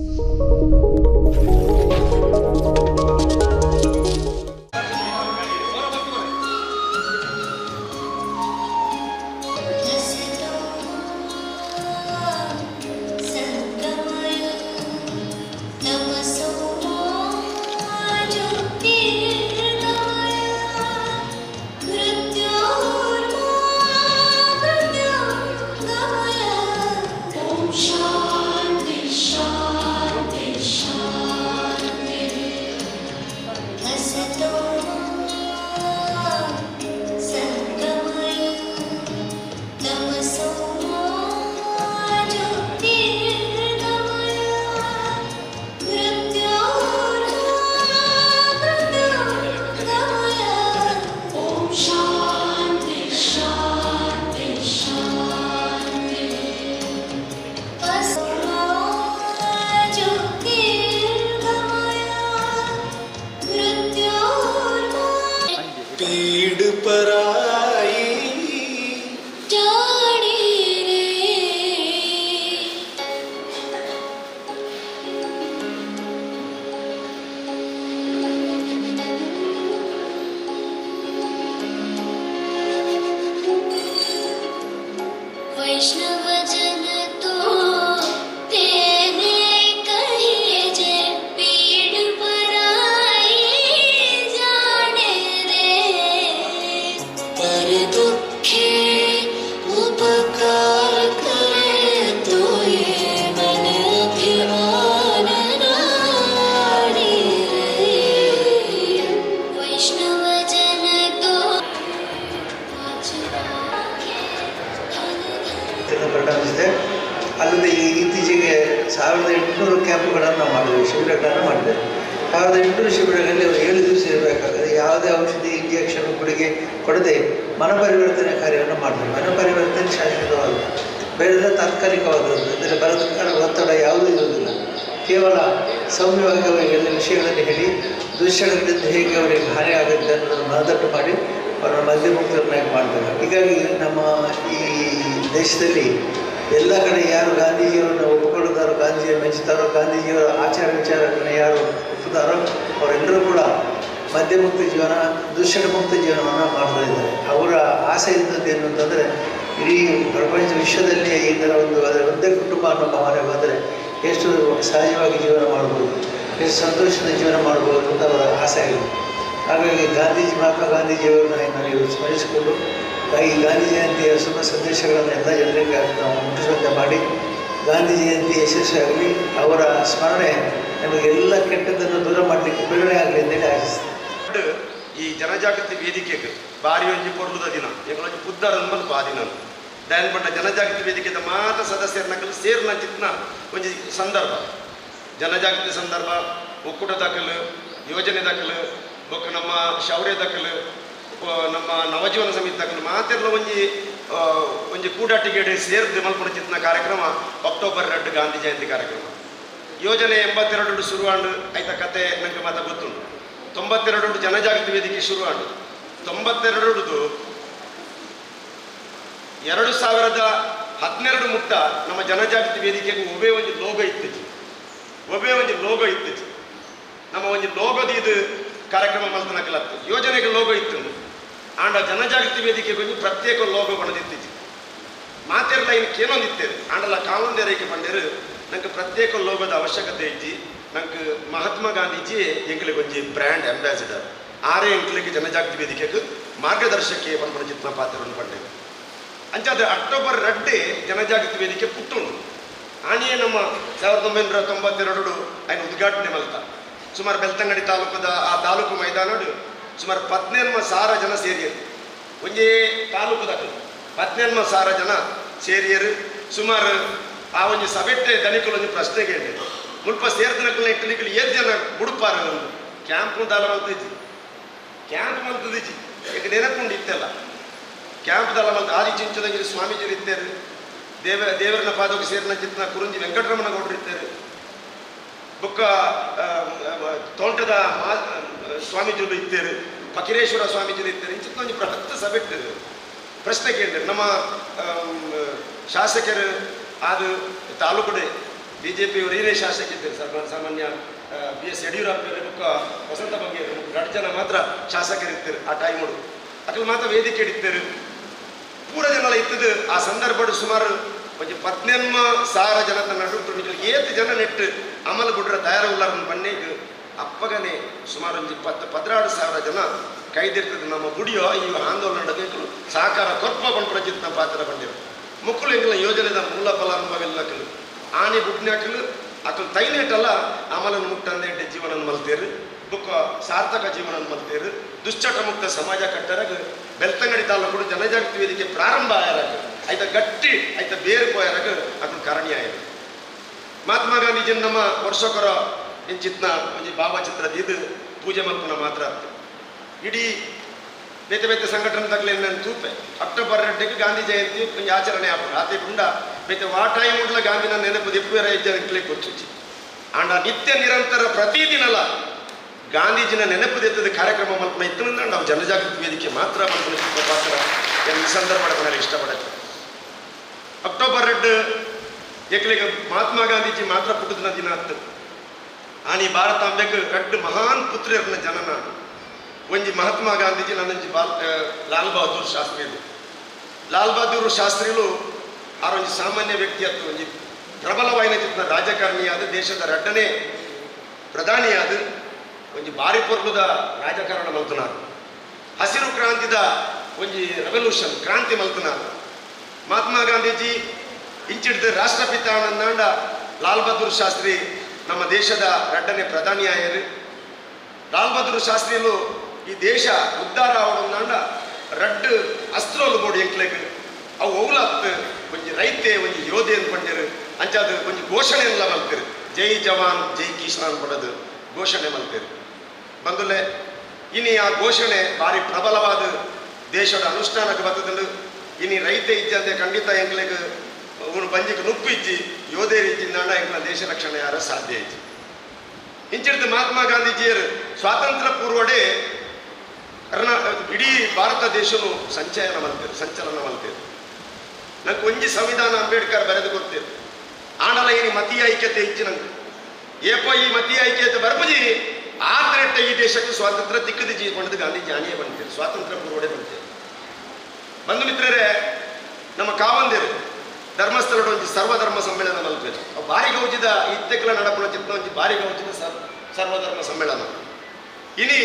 Música वैष्णव धन ಪ್ರಾರಂಭಿಸಿದೆ ಅಲ್ಲದೆ ಇತ್ತೀಚೆಗೆ ಸಾವಿರದ ಎಂಟುನೂರು ಕ್ಯಾಂಪ್ಗಳನ್ನು ಮಾಡಿದ್ವಿ ಶಿಬಿರಗಳನ್ನು ಮಾಡಿದೆ ಸಾವಿರದ ಎಂಟುನೂರು ಶಿಬಿರಗಳಲ್ಲಿ ಅವರು ಏಳು ದಿವಸ ಇರಬೇಕಾಗುತ್ತೆ ಯಾವುದೇ ಔಷಧಿ ಇಂಜೆಕ್ಷನ್ ಕೊಡುಗೆ ಕೊಡದೆ ಮನಪರಿವರ್ತನೆ ಕಾರ್ಯವನ್ನು ಮಾಡಿದ್ವಿ ಮನಪರಿವರ್ತನೆ ಶಾಶ್ವತವಾದ ಬೇರೆ ತಾತ್ಕಾಲಿಕವಾದದ್ದು, ಅಂದರೆ ಬರದಕ್ಕರ ಒತ್ತಡ ಯಾವುದೂ ಇರುವುದಿಲ್ಲ. ಕೇವಲ ಸೌಮ್ಯವಾಗಿ ಅವರಿಗೆ ವಿಷಯಗಳನ್ನು ಹೇಳಿ ದುಶ್ಚಟದಿಂದ ಹೇಗೆ ಅವರಿಗೆ ಹಾನಿ ಆಗುತ್ತೆ ಅನ್ನೋದನ್ನು ಮನದಟ್ಟು ಮಾಡಿ, ಅವರನ್ನು ಮಧ್ಯಮುಕ್ತರನ್ನಾಗಿ ಮಾಡ್ತಾರೆ. ಹೀಗಾಗಿ ನಮ್ಮ ಈ ದೇಶದಲ್ಲಿ ಎಲ್ಲ ಕಡೆ ಯಾರು ಗಾಂಧೀಜಿಯವರನ್ನು ಒಪ್ಪಿಕೊಳ್ಳುತ್ತಾರೋ ಗಾಂಧೀಜಿಯ ಮೆಚ್ಚುತ್ತಾರೋ ಗಾಂಧೀಜಿಯವರ ಆಚಾರ ವಿಚಾರಗಳನ್ನು ಯಾರು ಒಪ್ಪುತ್ತಾರೋ, ಅವರೆಲ್ಲರೂ ಕೂಡ ಮದ್ಯಮುಕ್ತ ಜೀವನ ದುಶ್ಚಟ ಮುಕ್ತ ಜೀವನವನ್ನು ಮಾಡ್ತಾ ಇದ್ದಾರೆ. ಅವರ ಆಸೆ ಇದ್ದದ್ದು ಏನು ಅಂತಂದರೆ, ಇಡೀ ಪ್ರಪಂಚ ವಿಶ್ವದಲ್ಲಿಯೇ ಈ ಥರ ಒಂದು ಅದರ ಒಂದೇ ಕುಟುಂಬ ಅನ್ನೋ ಭಾವನೆ ಬಂದರೆ ಎಷ್ಟು ಸಹಜವಾಗಿ ಜೀವನ ಮಾಡ್ಬೋದು, ಎಷ್ಟು ಸಂತೋಷದ ಜೀವನ ಮಾಡ್ಬೋದು ಅಂತ ಅವರ ಆಸೆ ಆಗಿದೆ ಹಾಗಾಗಿ ಗಾಂಧೀಜಿ, ಮಹಾತ್ಮ ಗಾಂಧೀಜಿಯವರನ್ನ ನಾನು ಸ್ಮರಿಸಿಕೊಂಡು ಈ ಗಾಂಧಿ ಜಯಂತಿಯ ಶುಭ ಸಂದೇಶಗಳನ್ನು ಎಲ್ಲ ಜನರಿಗೆ ನಾವು ಮುಟ್ಟಿಸುವಂತೆ ಮಾಡಿ, ಗಾಂಧಿ ಜಯಂತಿ ಯಶಸ್ವಿಯಾಗಲಿ, ಅವರ ಸ್ಮರಣೆ ನಮಗೆಲ್ಲ ಕೆಟ್ಟದ್ದನ್ನು ದೂರ ಮಾಡಲಿಕ್ಕೆ ಪ್ರೇರಣೆ ಆಗಲಿ ಅಂತೇಳಿ ಆಶಿಸ್ತೇನೆ. ಈ ಜನಜಾಗೃತಿ ವೇದಿಕೆಗೆ ಬಾರಿ ಒಂಜಿ ಪೊರ್ಲುದ ದಿನ. ಎಂಗಳೊಂಜಿ ಬುದ್ಧರ ಅನ್ಬಲ್ ಬಾದಿನ ದಯನ್ ಪಂಡ ಜನಜಾಗೃತಿ ವೇದಿಕೆದ ಮಾತ್ರ ಸದಸ್ಯರನ್ನ ನಕಲು ಸೇರ್ನ ಚಿತ್ನ ಒಂಜಿ ಸಂದರ್ಭ. ಜನಜಾಗೃತಿ ಸಂದರ್ಭ ಒಕ್ಕೂಟ ದಾಖಲು ಯೋಜನೆ ದಾಖಲು ಬೊಕ್ಕ ನಮ್ಮ ಶೌರ್ಯ ದಾಖಲು ನಮ್ಮ ನವಜೀವನ ಸಮಿತಿ ದಾಖಲು ಮಾತೆರ್ಲ ಒಂಜಿ ಒಂಜಿ ಕೂಡಾಟಿಗೆಡೆ ಸೇರ್ದು ಮಲ್ಪುನ ಚಿತ್ನ ಕಾರ್ಯಕ್ರಮ ಅಕ್ಟೋಬರ್ ಎರಡು ಗಾಂಧಿ ಜಯಂತಿ ಕಾರ್ಯಕ್ರಮ. ಯೋಜನೆ ಎಂಬತ್ತೆರಡು ಶುರುವಾಂಡು, ಆಯ್ತ ಕತೆ ನಂಗೆ ಮಾತ ಗೊತ್ತುಂಟು. ತೊಂಬತ್ತೆರಡು ಜನಜಾಗೃತಿ ವೇದಿಕೆ ಶುರುವಾಂಡು. ತೊಂಬತ್ತೆರಡು ಎರಡು ಸಾವಿರದ ಹದಿನೆರಡು ಮುಟ್ಟ ನಮ್ಮ ಜನಜಾಗೃತಿ ವೇದಿಕೆಗೆ ಒಬ್ಬೇ ಒಂದು ಲೋಗ ಇತ್ತಿತ್ತು ಒಬ್ಬೇ ಒಂದು ಲೋಗ ಇತ್ತಿತ್ತು ನಮ್ಮ ಒಂದು ಲೋಗದ ಇದು ಕಾರ್ಯಕ್ರಮ ಮಲ್ತನಕಲತ್ತು. ಯೋಜನೆಗೆ ಲೋಗ ಇತ್ತು ಆಂಡ ಜನಜಾಗೃತಿ ವೇದಿಕೆ ಬಗ್ಗೆ ಪ್ರತ್ಯೇಕ ಲೋಗೋ ಬಣದಿತ್ತಿತ್ತು ಮಾತೆರ್ಲ ಇದಕ್ಕೆ ಏನೊಂದಿತ್ತೇವೆ ಆಂಡಲ ಕಾಲೊಂದೇರೈಕೆ ಬಂದರು ನಂಗೆ ಪ್ರತ್ಯೇಕ ಲೋಗದ ಅವಶ್ಯಕತೆ ಐತಿ. ನಂಗೆ ಮಹಾತ್ಮ ಗಾಂಧೀಜಿ ಎಂಕ್ಲೆ ಕೊಂಚಿ ಬ್ರ್ಯಾಂಡ್ ಅಂಬಾಸಿಡರ್ ಆರೇ ಎಂಕ್ಲಿಗೆ ಜನಜಾಗೃತಿ ವೇದಿಕೆಗೆ ಮಾರ್ಗದರ್ಶಕೇ ಪನ್ಪನ ಚಿತ್ರ ಪಾತ್ರವನ್ನು ಪಂಡೆ ಅಂಚಾದ ಅಕ್ಟೋಬರ್ ರಡ್ಡೆ ಜನಜಾಗೃತಿ ವೇದಿಕೆ ಪುಟ್ಟುಂಡು ಆನೆಯೇ ನಮ್ಮ ಸಾವಿರದ ಒಂಬೈನೂರ ತೊಂಬತ್ತೆರಡು ಆಯ್ನ ಉದ್ಘಾಟನೆ ಮಲ್ತ ಸುಮಾರು ಬೆಳ್ತಂಗಡಿ ತಾಲೂಕದ ಆ ತಾಲೂಕು ಮೈದಾನಡು ಸುಮಾರು ಪದ್ನೆನ್ಮ ಸಾವಿರ ಜನ ಸೇರಿಯರು. ಒಂಜೇ ತಾಲೂಕದಾಗ ಪದ್ನೆನ್ಮ ಸಾವಿರ ಜನ ಸೇರಿಯರು. ಸುಮಾರು ಆ ಒಂದು ಸಭೆಟ್ಟೆ ದನಿಕಲು ಒಂದು ಪ್ರಶ್ನೆ ಕೇಳಿ ಮುಲ್ಪ ಸೇರ್ದಿನಕಲ್ನ ಇಟ್ಟಲಿಕ್ಕೆ ಏಳು ಜನ ಬುಡುಪಾರ ಒಂದು ಕ್ಯಾಂಪ್ ದಲ ಮಲ್ತಿದ್ದಿ ಕ್ಯಾಂಪ್ ಮಲ್ತದಿಜ್ಜಿ ಈಗ ನೆನಪುಂಡು ಇತ್ತಲ್ಲ. ಕ್ಯಾಂಪ್ ದಲ ಮಲ್ತ ಆದಿ ಚಿಂಚದಂಗಿರಿ ಸ್ವಾಮೀಜಿರು ಇದ್ದಾರೆ ದೇವ, ದೇವರನ್ನ ಪಾದಕ್ಕೆ ಸೇರಿನ ಚಿತ್ತನ ಕುರುಂಜಿ ವೆಂಕಟರಮಣ ಗೌಡರು ಇದ್ದಾರೆ ಬುಕ್ಕ ತೋಂಟದ ಸ್ವಾಮೀಜಿಗಳು ಇದ್ದೇರು ಫಕೀರೇಶ್ವರ ಸ್ವಾಮೀಜಿಗಳು ಇದ್ದಾರೆ ಇಂಚಿತ್ತ ಒಂದು ಬೃಹತ್ ಸಭೆಟ್ಟು ಪ್ರಶ್ನೆ ಕೇಳಿದ್ರು ನಮ್ಮ ಶಾಸಕರು ಅದು ತಾಲೂಕುಡೆ ಬಿ ಜೆ ಪಿಯವರು ಏನೇ ಶಾಸಕಿದ್ದರು ಸರ್ ಸಾಮಾನ್ಯ ಬಿ ಎಸ್ ಯಡಿಯೂರಪ್ಪ ಬುಕ್ಕ ವಸಂತ ಬಗ್ಗೆ ಎರಡು ಜನ ಮಾತ್ರ ಶಾಸಕರಿರ್ತಾರೆ ಆ ಟೈಮ್ ಅಕಲ್ ಮಾತ್ರ ವೇದಿಕೆ ಇಡಿತಾರೆ ಪೂರ ಜನ ಇತ್ತದು ಆ ಸಂದರ್ಭಡು ಸುಮಾರು ಒಂಜಿ ಸಾರ ಸಾವಿರ ತನ್ನ ನಡುಟು ಏತ್ ಜನ ನೆಟ್ಟು ಅಮಲ ಗುಡ್ರ ತಯಾರ ಉಲ್ಲಾರನ್ ಬನ್ನೇಗ್ ಅಪ್ಪಗನೆ ಸುಮಾರು ಒಂದು ಇಪ್ಪತ್ತು ಪದ್ರಾಡು ಸಾವಿರ ಜನ ಕೈದಿರ್ತದೆ. ನಮ್ಮ ಗುಡಿಯೋ ಈ ಆಂದೋಲನಕ್ಕೆ ಸಹಕಾರ ಕೊರ್ಪ ಪ್ರಜಿತ್ನ ಪಾತ್ರ ಬಂದಿರು ಮುಕ್ಕಳು ಎಂಗ್ಲ ಯೋಜನೆದ ಮೂಲ ಫಲಾನುಭವಿಲ್ಲಕಲು ಆನೆ ಬುಡ್ನಾಕಲು ಅಕಲ್ ತೈನೇಟಲ್ಲ ಅಮಲನ್ ಮುಟ್ಟಂದೆ ಎಡ್ಡೆ ಜೀವನ ಮಲ್ತೇರು ಬುಕ್ಕ ಸಾರ್ಥಕ ಜೀವನ ಮಲ್ತೇರು ದುಶ್ಚಟ ಮುಕ್ತ ಸಮಾಜ ಕಟ್ಟರಾಗ ಬೆಳ್ತಂಗಡಿ ತಾಲೂಕು ಜನಜಾಗೃತಿ ವೇದಿಕೆ ಪ್ರಾರಂಭ ಆಯರಾಗ ಆಯ್ತ ಗಟ್ಟಿ, ಆಯ್ತ ಬೇರು ಪೋಯರಾಗ ಅಕಲು ಕಾರಣಿಯ ಆಯ್ತು ಮಹಾತ್ಮ ಗಾಂಧೀಜಿ ನಮ್ಮ ವರ್ಷಕರ ಇಂಚಿತ್ನ ಒಂಜಿ ಭಾವಚಿತ್ರದ ಇದು ಪೂಜೆ ಮಲ್ಪನ ಮಾತ್ರ. ಇಡೀ ಬೇತೆ ಬೇತೆ ಸಂಘಟನೆ ತಗಲಿ ನಾನು ತೂಪೆ. ಅಕ್ಟೋಬರ್ ಎರಡಕ್ಕೆ ಗಾಂಧಿ ಜಯಂತಿ ಒಂಜಿ ಆಚರಣೆ ಆಪುಂಡು ಆತೆ ಪುಂಡ ಬೇತೆ ಆ ಟೈಮ್ ಉಂಡ್ಲ ಗಾಂಧಿನ ನೆನಪು ದಿಪ್ಪುವೆರ ಇಜ್ಜನಕ್ಲೆ ಗೊತ್ತುಚಿ ಆಂಡ ನಿತ್ಯ ನಿರಂತರ ಪ್ರತಿದಿನಲ ಗಾಂಧೀಜಿನ ನೆನಪು ದೆತ್ತದ ಕಾರ್ಯಕ್ರಮ ಮಲ್ಪನ ಇತ್ತನಿಂದ ನಾವು ಜನಜಾಗೃತಿ ವೇದಿಕೆ ಮಾತ್ರ ಮಲ್ಪನ ಪಾತ್ರ ಈ ಸಂದರ್ಭ ನಾನು ಇಷ್ಟಪಡುತ್ತೆ. ಅಕ್ಟೋಬರ್ ಎರಡು ಏಕಲೆಗ ಮಹಾತ್ಮ ಗಾಂಧೀಜಿ ಮಾತ್ರ ಪುಟ್ಟದ ದಿನ ಹತ್ತು ಆನಿ ಭಾರತಾಂಬೆಗ್ ರಡ್ಡು ಮಹಾನ್ ಪುತ್ರಿಯರ್ನ ಜನನ ಒಂಜಿ ಮಹಾತ್ಮ ಗಾಂಧೀಜಿ ನನ್ನೊಂಜಿ ಬಾಲ್ ಲಾಲ್ ಬಹದ್ದೂರ್ ಶಾಸ್ತ್ರಿ ಲಾಲ್ ಬಹದ್ದೂರ್ ಶಾಸ್ತ್ರಿಗಳು ಆರೊಂಜಿ ಸಾಮಾನ್ಯ ವ್ಯಕ್ತಿ ಅತ್ತು ಒಂಜಿ ಪ್ರಬಲವಾಯಿನ ಚಿತ್ನ ರಾಜಕಾರಣಿಯಾದ ದೇಶದ ರಡ್ಡನೇ ಪ್ರಧಾನಿಯಾದ ಒಂಜಿ ಬಾರಿ ಪೊರ್ಲುದ ರಾಜಕಾರಣ ಮಲ್ತನಾರು. ಹಸಿರು ಕ್ರಾಂತಿದ ಒಂಜಿ ರೆವಲ್ಯೂಷನ್ ಕ್ರಾಂತಿ ಮಲ್ತನಾರು. ಮಹಾತ್ಮ ಗಾಂಧೀಜಿ ಇಂಚಿಡ್ದ ರಾಷ್ಟ್ರಪಿತ ಲಾಲ್ ಬಹದ್ದೂರ್ ಶಾಸ್ತ್ರಿ ನಮ್ಮ ದೇಶದ ಎರಡನೇ ಪ್ರಧಾನಿ ಆಯರು. ಲಾಲ್ ಬಹದ್ದೂರ್ ಶಾಸ್ತ್ರಿಯಲ್ಲೂ ಈ ದೇಶ ಉದ್ಧಾರ ಅವಡಂದಾಂಡ ರಡ್ಡು ಅಸ್ತ್ರ ಬೋಡಿ ಎಂಕ್ಲೆಗ್ ಅವು ಒವ್ಲತ್ ಒಂಜಿ ರೈತೆ, ಒಂಜಿ ಯೋಧೆ ಅನ್ಕೊಂಡಿರು. ಅಂಚಾದ ಒಂಜಿ ಘೋಷಣೆ ಎಲ್ಲ ಮಲ್ತಿರು. ಜೈ ಜವಾನ್, ಜೈ ಕಿಶನ್ ಪಡದು ಘೋಷಣೆ ಮಲ್ತಿರು. ಬಂದಲೆ ಇನಿ ಆ ಘೋಷಣೆ ಭಾರಿ ಪ್ರಬಲವಾದ ದೇಶದ ಅನುಷ್ಠಾನಕ್ಕೆ ಬರ್ತದಲ್ಲ ಇನಿ ರೈತ ಇಜ್ಜಂತೆ ಖಂಡಿತ ಎಂಕ್ಲೆಗ್ ಅವನು ಬಂಜಿಗೆ ನುಪ್ಪು ಇಜ್ಜಿ ರೀತಿ ನಾಡ ಎಂಕ್ಲ ದೇಶ ರಕ್ಷಣೆ ಯಾರ ಸಾಧ್ಯ ಆಯ್ತು ಇಂಚಿಡ್ದು ಮಹಾತ್ಮ ಗಾಂಧೀಜಿಯರು ಸ್ವಾತಂತ್ರ್ಯ ಪೂರ್ವಡೆ ಕರ್ನಾ, ಇಡೀ ಭಾರತ ದೇಶನು ಸಂಚಯನ ಸಂಚಲನವಂತಿರು ನಂಗೆ ಒಂಜಿ ಸಂವಿಧಾನ ಅಂಬೇಡ್ಕರ್ ಬರೆದು ಕೊಡ್ತೇರು ಆಂಡಲ ಏನು ಮತೀಯ ಐಕ್ಯತೆ ಇಚ್ಚಿ ನಂಗೆ. ಏಪೋ ಈ ಮತೀಯ ಐಕ್ಯತೆ ಬರ್ಬಜಿ? ಆತರೆಟ್ಟ ಈ ದೇಶಕ್ಕೆ ಸ್ವಾತಂತ್ರ್ಯ ತಿಕ್ಕದು ಜೀ ಪಂಡದು ಗಾಂಧೀಜಿ ಆನೆಯೇ ಬಂದಿರು ಸ್ವಾತಂತ್ರ್ಯ ಪೂರ್ವಡೆ ಬಂತೇರು ಬಂಧು ಮಿತ್ರರೇ, ನಮ್ಮ ಕಾವಂದಿರು ಧರ್ಮಸ್ಥಳದ ಒಂದು ಸರ್ವಧರ್ಮ ಸಮ್ಮೇಳನ ಮಲ್ಪೇರು ಬಾರಿ ಗೌಜಿದ ಇತ್ತೆಕ್ಕಲ ನಡಪನ ಚಿತ್ತ ಒಂಜಿ ಬಾರಿ ಗೌಜಿದ ಸರ್, ಸರ್ವಧರ್ಮ ಸಮ್ಮೇಳನ. ಇನಿ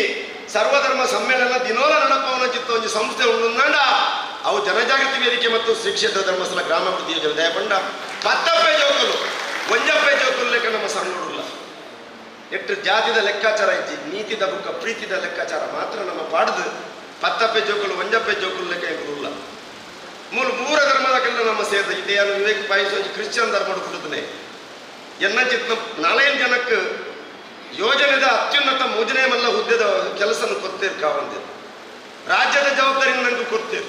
ಸರ್ವಧರ್ಮ ಸಮ್ಮೇಳನ ದಿನೋಲ ನಡಪವನ ಚಿತ್ತೊಂಜಿ ಸಂಸ್ಥೆ ಉಂಡುಂದಾಂಡ ಅವು ಜನಜಾಗೃತಿ ವೇದಿಕೆ ಮತ್ತು ಶ್ರೀ ಕ್ಷೇತ್ರ ಧರ್ಮಸ್ಥಳ ಗ್ರಾಮಾಭಿವೃದ್ಧಿ ಯೋಜನೆ ದಯಪಂಡ ಪತ್ತಪ್ಪೆ ಜೋಕಲು ಒಂಜಪ್ಪೆ ಜೋಕಲು ಲೆಕ್ಕ ನಮ್ಮ ಸಂಗಡುಲ್ಲ ಎಟ್ಟು ಜಾತಿದ ಲೆಕ್ಕಾಚಾರ ಐತಿ, ನೀತಿದ ಬುಕ್ಕ, ಪ್ರೀತಿದ ಲೆಕ್ಕಾಚಾರ ಮಾತ್ರ ನಮ್ಮ ಪಾಡ್ದು. ಪತ್ತಪ್ಪೆ ಜೋಕಲು ಒಂಜಪ್ಪೆ ಜೋಕಲು ಲೆಕ್ಕ ಇರುವುಲ್ಲ ಮೂಲ ಮೂರ ಧರ್ಮದಕ್ಕೆಲ್ಲ ನಮ್ಮ ಸೇರಿದ ಇದೆಯನ್ನು ವಿವೇಕ ಪಾಯಿಸೋಜಿ ಕ್ರಿಶ್ಚಿಯನ್ ಧರ್ಮ ಕೊಡುತ್ತೆ ಎನ್ನ ಚಿತ್ನ ನಾಲ್ಕೈದು ಜನಕ್ಕೆ ಯೋಜನೆದ ಅತ್ಯುನ್ನತ ಮೋಜನೆ ಮಲ್ಲ ಹುದ್ದೆದ ಕೆಲಸನ ಕೊಡ್ತೀರಿ ಕಾವಂದಿರು ರಾಜ್ಯದ ಜವಾಬ್ದಾರಿ ನನಗೆ ಕೊಡ್ತೀರಿ.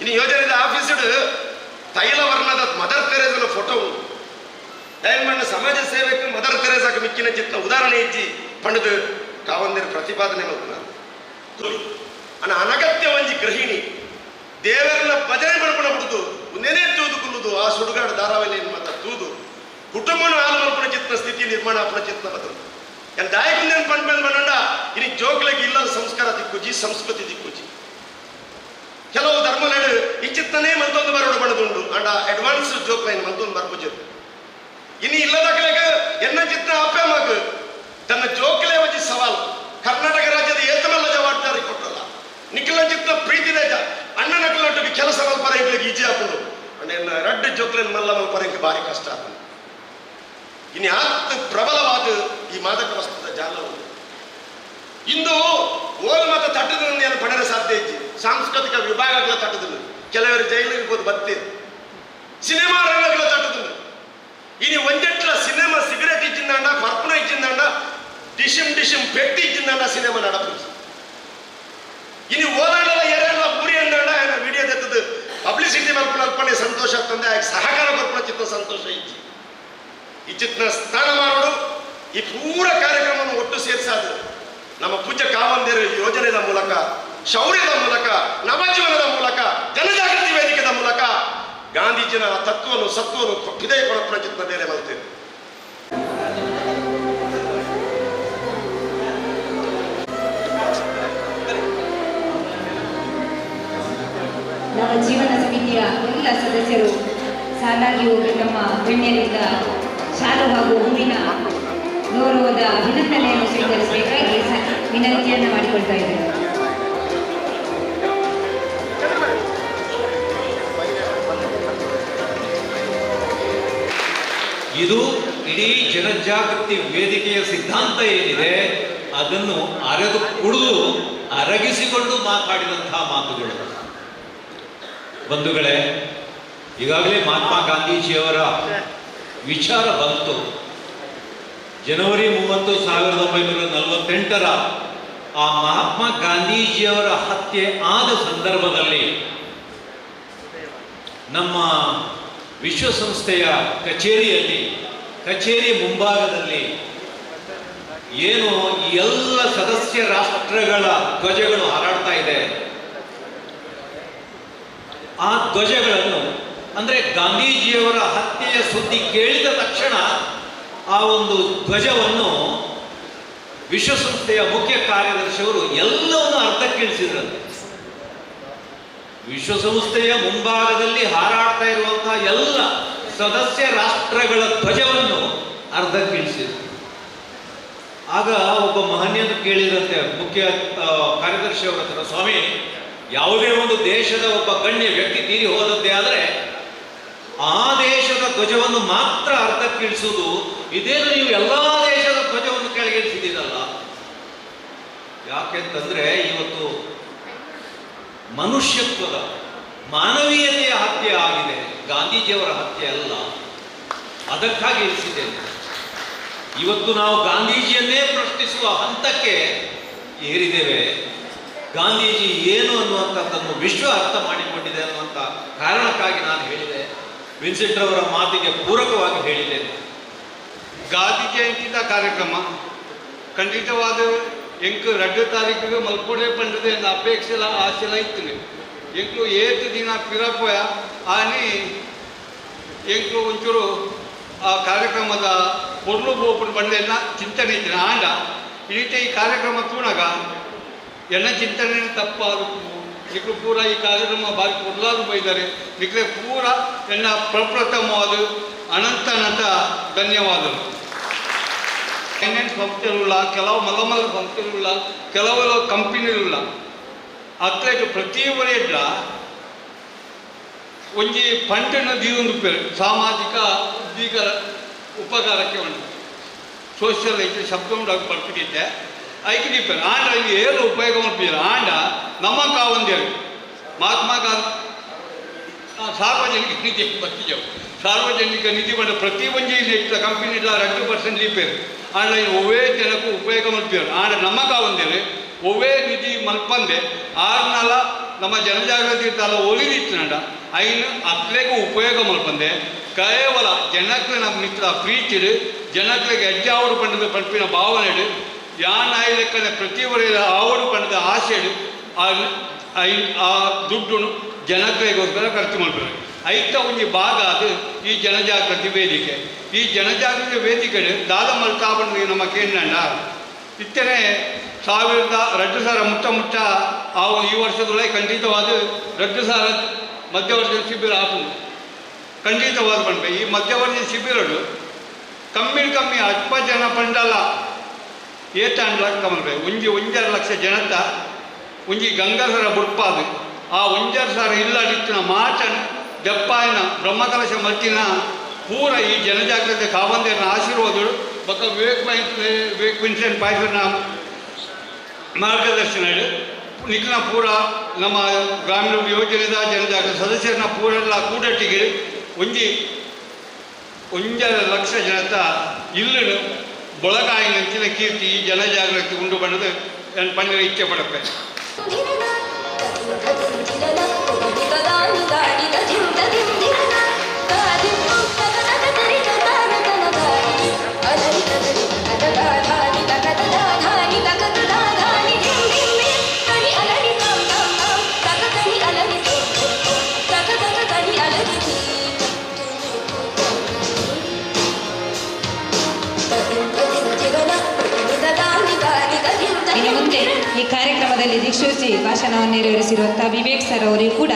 ಇನ್ನು ಯೋಜನೆದ ಆಫೀಸಡ್ ತೈಲ ವರ್ಣದ ಮದರ್ ತೆರೇಸನ ಫೋಟೋ ಉಂಟು. ಸಮಾಜ ಸೇವೆಗೆ ಮದರ್ ತೆರೇಸಾಕ ಮಿಕ್ಕಿನ ಚಿತ್ತ ಉದಾಹರಣೆ ಇಜ್ಜಿ ಪಂಡದು ಕಾವಂದಿರ ಪ್ರತಿಪಾದನೆ ಮಾಡ್ತಾರೆ ನಾನು ಅನಗತ್ಯ ಒಂಜಿ ಗೃಹಿಣಿ. ದೇವರನ್ನ ಭಜನೆ ಮಾಡ್ಕೊಂಡು ಬಿಡುದು ತೂದು ಕುಲ್ಲುದು ಆ ಸುಡುಗಾಡು ಏನು ಮಾತ್ರ ತೂದು ಕುಟುಂಬನ ಹಾಲು ಮಲ್ಪನ ಚಿತ್ತ ಸ್ಥಿತಿ ನಿರ್ಮಾಣ ಅಪ್ಪನ ಚಿತ್ತ ಬದಲು ಎನ್ ದಾಯಕುಂದೇನು ಪಂಡ್ಮೇಲೆ ಬಂಡ ಇನಿ ಜೋಗ್ಲೆಗೆ ಇಲ್ಲದ ಸಂಸ್ಕಾರ ದಿಕ್ಕುಜಿ, ಸಂಸ್ಕೃತಿ ದಿಕ್ಕುಜಿ. ಕೆಲವು ಧರ್ಮಗಳು ಇಚ್ಚಿತ್ತನೇ ಮತ್ತೊಂದು ಬರೋಡು ಬಣದುಂಡು ಅಂಡ ಅಡ್ವಾನ್ಸ್ ಜೋಕ್ ಲೈನ್ ಮತ್ತೊಂದು ಬರ್ಪುಜು ಇನಿ ಇಲ್ಲದ ಕಲೆಗೆ ಎನ್ನ ಚಿತ್ರ ಅಪ್ಪ ಮಗ ತನ್ನ ಜೋಕ್ಲೆ ವಜಿ ಸವಾಲು ಕರ್ನಾಟಕ ರಾಜ್ಯದ ಏತಮೆಲ್ಲ ಜವಾಬ್ದಾರಿ ಕೊಟ್ಟಲ್ಲ ನಿಖಿಲ ಚಿತ್ತ ಪ್ರೀತಿದ ಜ- ಅಣ್ಣ ನಕಲೊಟ್ಟಿಗೆ ಕೆಲಸ ಮಲ್ಪರ ಇಗ್ಲಿಗೆ ಈಜಿ ಹಾಕೊಂಡು ಅಣ್ಣ ರಡ್ಡು ಮಲ್ಲಮ್ಮ ಇಂಗೆ ಭಾರಿ ಕಷ್ಟ ಆಗ್ತದೆ ಇನ್ನು ಆತ್ ಪ್ರಬಲವಾದ ಈ ಮಾದಕ ವಸ್ತುದ ಜಾಲ ಇಂದು ಓಲ್ ಮತ ತಟ್ಟದ ಏನು ಪಡೆದ ಸಾಧ್ಯ ಇಜ್ಜಿ ಸಾಂಸ್ಕೃತಿಕ ವಿಭಾಗಗಳ ತಟ್ಟದ ಕೆಲವರು ಜೈಲಿಗೆ ಹೋದ್ ಬತ್ತೆ. ಸಿನಿಮಾ ರಂಗಗಳ ತಟ್ಟದ ಇನ್ನು ಒಂದೆಟ್ಲ ಸಿನಿಮಾ ಸಿಗರೇಟ್ ಇಚ್ಚಿಂದಾಂಡ ಪರ್ಪುನ ಇಚ್ಚಿಂದಾಂಡ ಡಿಶಿಮ್ ಡಿಶಿಮ್ ಪೆಟ್ಟಿ ಇಚ್ಚಿಂದಾಂಡ ಸಿನಿಮಾ ನಡಪು ಇನ್ನು ಓಲಾಡಲ ಮಲ್ಪನ ಅಲ್ಪನೆ ಸಂತೋಷ ತಂದೆ ಆಯ್ಕೆ ಸಹಕಾರ ಬರ್ಪನ ಚಿತ್ತ ಸಂತೋಷ ಇಚ್ಚಿ ಈ ಚಿತ್ರ ಸ್ಥಾನ ಮಾಡೋಡು ಈ ಪೂರ ಕಾರ್ಯಕ್ರಮವನ್ನು ಒಟ್ಟು ಸೇರಿಸಾದ ನಮ್ಮ ಪೂಜ್ಯ ಕಾವಂದಿರ ಯೋಜನೆಯ ಮೂಲಕ, ಶೌರ್ಯದ ಮೂಲಕ, ನವಜೀವನದ ಮೂಲಕ, ಜನಜಾಗೃತಿ ವೇದಿಕೆದ ಮೂಲಕ ಗಾಂಧೀಜಿನ ತತ್ವವನ್ನು ಸತ್ವವನ್ನು ಹೃದಯ ಕೊಡ ಪ್ರಯತ್ನ ಬೇರೆ ನಮ್ಮ ಜೀವನ ಸದಸ್ಯರು ಸಾಲಾಗಿ ಹೋಗಿ ತಮ್ಮ ಗಣ್ಯರಿಂದ ಶಾಲು ಹಾಗೂ ಹೂವಿನ ಗೌರವದ ಅಭಿನಂದನೆಯನ್ನು ಸ್ವೀಕರಿಸಬೇಕಾಗಿ ವಿನಂತಿಯನ್ನು ಮಾಡಿಕೊಳ್ತಾ ಇದ್ದಾರೆ ಇದು ಇಡೀ ಜನಜಾಗೃತಿ ವೇದಿಕೆಯ ಸಿದ್ಧಾಂತ ಏನಿದೆ, ಅದನ್ನು ಅರೆದು ಕುಡಿದು ಅರಗಿಸಿಕೊಂಡು ಮಾತಾಡಿದಂತಹ ಮಾತುಗಳು. ಬಂಧುಗಳೇ ಈಗಾಗಲೇ ಮಹಾತ್ಮ ಗಾಂಧೀಜಿಯವರ ವಿಚಾರ ಬಂತು. ಜನವರಿ ಮೂವತ್ತು ಸಾವಿರದ ಒಂಬೈನೂರ ನಲವತ್ತೆಂಟರ ಆ ಮಹಾತ್ಮ ಗಾಂಧೀಜಿಯವರ ಹತ್ಯೆ ಆದ ಸಂದರ್ಭದಲ್ಲಿ ನಮ್ಮ ವಿಶ್ವಸಂಸ್ಥೆಯ ಕಚೇರಿಯಲ್ಲಿ ಕಚೇರಿ ಮುಂಭಾಗದಲ್ಲಿ ಏನು ಎಲ್ಲ ಸದಸ್ಯ ರಾಷ್ಟ್ರಗಳ ಧ್ವಜಗಳು ಹಾರಾಡ್ತಾ ಇದೆ. ಆ ಧ್ವಜಗಳನ್ನು, ಅಂದರೆ ಗಾಂಧೀಜಿಯವರ ಹತ್ಯೆಯ ಸುದ್ದಿ ಕೇಳಿದ ತಕ್ಷಣ ಆ ಒಂದು ಧ್ವಜವನ್ನು ವಿಶ್ವಸಂಸ್ಥೆಯ ಮುಖ್ಯ ಕಾರ್ಯದರ್ಶಿಯವರು ಎಲ್ಲವನ್ನು ಅರ್ಧಕ್ಕಿಳಿಸಿದ್ರಂತೆ. ವಿಶ್ವಸಂಸ್ಥೆಯ ಮುಂಭಾಗದಲ್ಲಿ ಹಾರಾಡ್ತಾ ಇರುವಂತಹ ಎಲ್ಲ ಸದಸ್ಯ ರಾಷ್ಟ್ರಗಳ ಧ್ವಜವನ್ನು ಅರ್ಧಕ್ಕಿಳಿಸಿದ್ರು. ಆಗ ಒಬ್ಬ ಮಹನೀಯನು ಕೇಳಿದಂತೆ ಮುಖ್ಯ ಕಾರ್ಯದರ್ಶಿಯವರ ಸ್ವಾಮಿ ಯಾವುದೇ ಒಂದು ದೇಶದ ಒಬ್ಬ ಗಣ್ಯ ವ್ಯಕ್ತಿ ತೀರಿ ಹೋದದ್ದೇ ಆದರೆ ಆ ದೇಶದ ಧ್ವಜವನ್ನು ಮಾತ್ರ ಅರ್ಥಕ್ಕಿಳಿಸುವುದು ಇದೇನು ನೀವು ಎಲ್ಲ ದೇಶದ ಧ್ವಜವನ್ನು ಕೆಳಗಿಳಿಸಿದ್ದೀರಲ್ಲ? ಯಾಕೆಂತಂದ್ರೆ ಇವತ್ತು ಮನುಷ್ಯತ್ವದ ಮಾನವೀಯತೆಯ ಹತ್ಯೆ ಆಗಿದೆ. ಗಾಂಧೀಜಿಯವರ ಹತ್ಯೆ ಅಲ್ಲ. ಅದಕ್ಕಾಗಿ ಇಳಿಸಿದ್ದೇನೆ. ಇವತ್ತು ನಾವು ಗಾಂಧೀಜಿಯನ್ನೇ ಪ್ರಶ್ನಿಸುವ ಹಂತಕ್ಕೆ ಏರಿದ್ದೇವೆ. ಗಾಂಧೀಜಿ ಏನು ಅನ್ನುವಂಥದ್ದನ್ನು ವಿಶ್ವ ಅರ್ಥ ಮಾಡಿಕೊಂಡಿದೆ ಅನ್ನುವಂಥ ಕಾರಣಕ್ಕಾಗಿ ನಾನು ಹೇಳಿದೆ. ವಿನ್ಸೆಂಟ್ ಅವರ ಮಾತಿಗೆ ಪೂರಕವಾಗಿ ಹೇಳಿದೆ. ಗಾಂಧಿ ಜಯಂತಿದ ಕಾರ್ಯಕ್ರಮ. ಖಂಡಿತವಾದ ಎಂಕು ಎರಡು ತಾರೀಕಿಗೆ ಮಲ್ಪುಡೆ ಪಂಡದೆ ಎಂದು ಅಪೇಕ್ಷೆ ಆಸೆಲ್ಲ ಇತ್ತು ಎಂಕು ಏತು ದಿನ ಪಿರಪೋಯ ಆನಿ ಎಂಕು ಒಂಚೂರು ಆ ಕಾರ್ಯಕ್ರಮದ ಪೊರ್ಲು ಬಂದೆಲ್ಲ ಚಿಂತನೆ ಇದ್ದೀನಿ ಆಂಡ ಈ ರೀತಿ ಈ ಕಾರ್ಯಕ್ರಮ ತೂಣಾಗ ಎಲ್ಲ ಚಿಂತನೆ ತಪ್ಪಾದ್ರು. ಇಕ್ಕೂ ಪೂರ ಈ ಕಾರ್ಯಕ್ರಮ ಬಾರಿ ಕೊಡ್ಲಾರು ಬೈದಾರೆ. ಇಕ್ಕೇ ಪೂರ ಎನ್ನ ಪ್ರಪ್ರಥಮವಾದ ಅನಂತ ಅನಂತ ಧನ್ಯವಾದಗಳು. ಏನೇನು ಸಂಸ್ಥೆಗಳುಳ್ಳ ಕೆಲವು ಮಲಮಲ ಸಂಸ್ಥೆಗಳುಳ್ಳ ಕೆಲವು ಕಂಪನಿಗಳುಳ್ಳ ಅತ್ಲೇಗೆ ಪ್ರತಿ ವರೆಡ್ಲ ಒಂಜಿ ಪಂಟನ ದೀವೊಂದು ಪೇರು, ಸಾಮಾಜಿಕ ಉದ್ಯೋಗ ಉಪಕಾರಕ್ಕೆ ಉಂಟು ಸೋಷಿಯಲ್ ಐತೆ ಶಬ್ದ ಉಂಟಾಗಿ ಬರ್ತಿದ್ದೆ. ಐಕೆ ದಿಪ್ಪೇರು ಆಂಡ ಇಲ್ಲಿ ಏನು ಉಪಯೋಗ ಮಾಡ್ತೀರ ಆಂಡ ನಮ್ಮ ಕಾವಂದೇರು ಮಹಾತ್ಮ ಗಾಂಧಿ ಸಾರ್ವಜನಿಕ ನಿಧಿ ಬರ್ತಿದ್ದೆವು ಸಾರ್ವಜನಿಕ ನಿಧಿ ಬಂದ ಪ್ರತಿ ಒಂಜಿ ಇಟ್ಟ ಕಂಪನಿ ಇಲ್ಲ ಎರಡು ಪರ್ಸೆಂಟ್ ಲೀಪೇರು ಆಂಡ ಒವ್ವೇ ಜನಕ್ಕೂ ಉಪಯೋಗ ಮಾಡ್ತೀರು ಆಂಡ, ನಮ್ಮ ಕಾವಂದೇರು ಒವ್ವೇ ನಿಧಿ ಮಲ್ಪಂದೆ ಆರ್ನಲ ನಮ್ಮ ಜನಜಾಗೃತಿ ಇರ್ತಲ್ಲ ಒಲಿದಿತ್ತನಂಡ ಐನು ಅಕ್ಲೆಗೂ ಉಪಯೋಗ ಮಲ್ಪಂದೆ ಕೇವಲ ಜನಕ್ಕೆ ನಮ್ಮ ಮಿತ್ರ ಪ್ರೀತಿಡು ಜನಕ್ಕೆ ಹೆಜ್ಜೆ ಅವರು ಪಂಡಿದ ಪಂಪಿನ ಭಾವನೆಡು ಯಾನ್ ಆಯ್ಲೆಕ್ಕನ ಪ್ರತಿ ವರೆಯ ಆವಡು ಪಂಡದ ಆಸೆಡು ಆ ದುಡ್ಡು ಜನತೆಗೋಸ್ಕರ ಖರ್ಚು ಮಾಡ್ತಾರೆ. ಐತ ಒಂದು ಭಾಗ ಅದು ಈ ಜನಜಾಗೃತಿ ವೇದಿಕೆ. ಈ ಜನಜಾಗೃತಿ ವೇದಿಕೆ ದಾದ ಮಲ್ತಾಬಂದು ನಮ್ಮ ಕೇಂದ್ರ ಇತ್ತನೆ ಸಾವಿರದ ರಡ್ಡು ಸಾರ ಮುಟ್ಟ ಮುಟ್ಟ ಆ ಈ ವರ್ಷದೊಳಗೆ ಖಂಡಿತವಾದ ರಡ್ಡು ಸಾರ ಮಧ್ಯವರ್ತಿ ಶಿಬಿರ ಆಪು ಖಂಡಿತವಾದ ಪಂಡ ಈ ಮಧ್ಯವರ್ತಿ ಶಿಬಿರಡು ಕಮ್ಮಿ ಕಮ್ಮಿ ಅಲ್ಪ ಜನ ಪಂಡಲ್ಲ ಏತಾಂಡ್ ಲಕ್ಕ ಬಂದ್ರೆ ಒಂಜಿ ಒಂಜರ ಲಕ್ಷ ಜನತ, ಒಂಜಿ ಗಂಗಾಧರ ಬುಡ್ಪಾದು ಆ ಒಂಜರ ಸಾರ ಇಲ್ಲಡಿತ್ತಿನ ಮಾಟನ್ ದೆಪ್ಪಾಯಿನ, ಬ್ರಹ್ಮಕಲಶ ಮತ್ತಿನ ಪೂರ ಈ ಜನಜಾಗೃತಿ ಕಾವಂದಿನ ಆಶೀರ್ವಾದಗಳು. ಬಕ್ಕ ವಿವೇಕ್ ವಿವೇಕ್ ವಿನ್ಸೆಂಟ್ ಪಾಯ್ಸನ ಮಾರ್ಗದರ್ಶನ ನಿಖಿನ ಪೂರ ನಮ್ಮ ಗ್ರಾಮೀಣ ಯೋಜನೆದ ಜನಜಾಗೃತಿ ಸದಸ್ಯರನ್ನ ಪೂರೆಲ್ಲ ಕೂಡಟ್ಟಿಗೆ ಒಂಜಿ ಒಂಜರ ಲಕ್ಷ ಜನತ ಇಲ್ಲನು ಬೊಳಗಾಯಿನಂಚಿನ ಕೀರ್ತಿ ಈ ಜನಜಾಗೃತಿ ಉಂಡು ಬಣ್ಣದು ನನ್ನ ಪಂಡಿನ ಇಚ್ಛೆ ಪಡಪ್ಪೆ ನೆರವೇರಿಸಿರುವಂತಹ ವಿವೇಕ್ ಸರ್ ಅವರಿಗೂ ಕೂಡ